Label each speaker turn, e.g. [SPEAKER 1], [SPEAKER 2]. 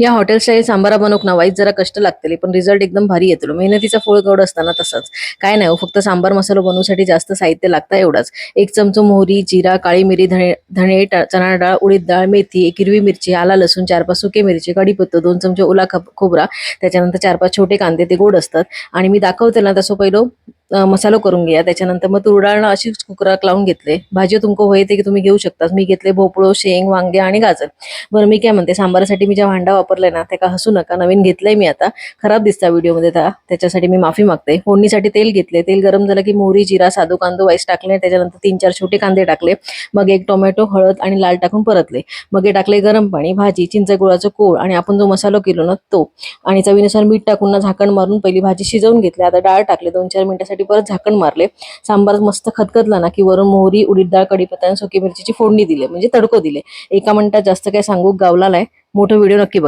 [SPEAKER 1] या hotel style सांबारा बनवूक ना वाईट जरा कष्ट लागतील पण रिझल्ट एकदम भारी येतो हो, मेहनतीचा फळ गवड असताना तसंच. काय नाही हो, फक्त सांबार मसाला बनवूसाठी जास्त साहित्य लागतं एवढंच. एक चमचो मोहरी जिरा काळी मिरी धणे धणे चणा डाळ उडीद डाळ मेथी एक हिरवी मिरची आला लसूण चार पाच सुके मिरची कढीपत्ता दोन चमचे ओला खोबरा त्याच्यानंतर चार पाच छोटे कांदे ते गोड असतात. आणि मी दाखवते ना तसं पहिलं मसालो करून घ्या. त्याच्यानंतर मग तुरडाळ अशीच कुकरात लावून घेतले. भाजी तुमको होय ते की तुम्ही घेऊ शकता मी घेतले भोपळो शेंग वांगे आणि गाजर. बरं मी काय म्हणते सांबारासाठी मी ज्या भांडा वापरलाय ना त्या का हसू नका. नवीन घेतलंय मी आता. खराब दिसता व्हिडिओमध्ये त्या. त्याच्यासाठी मी माफी मागते. फोडणीसाठी तेल घेतले. तेल गरम झालं की मोहरी जिरा साधू कांदो वाईस टाकले. त्याच्यानंतर तीन चार छोटे कांदे टाकले. मग एक टोमॅटो हळद आणि लाल टाकून परतले. मग हे टाकले गरम पाणी भाजी चिंच गुळाचं कोळ आणि आपण जो मसालो केलो ना तो. आणि चवीनुसार मीठ टाकून ना झाकण मारून पहिली भाजी शिजवून घेतली. आता डाळ टाकले. दोन चार मिनिटासाठी परत झाकण मारले. सांबार मस्त खतखतला ना की वरून मोहरी उडीद डाळ कढीपत्ता आणि सुकी मिरचीची फोडणी दिली. म्हणजे तडको दिले. एका मिनिटात जास्त काय सांगू गावला नाही मोठं व्हिडिओ नक्की बघा.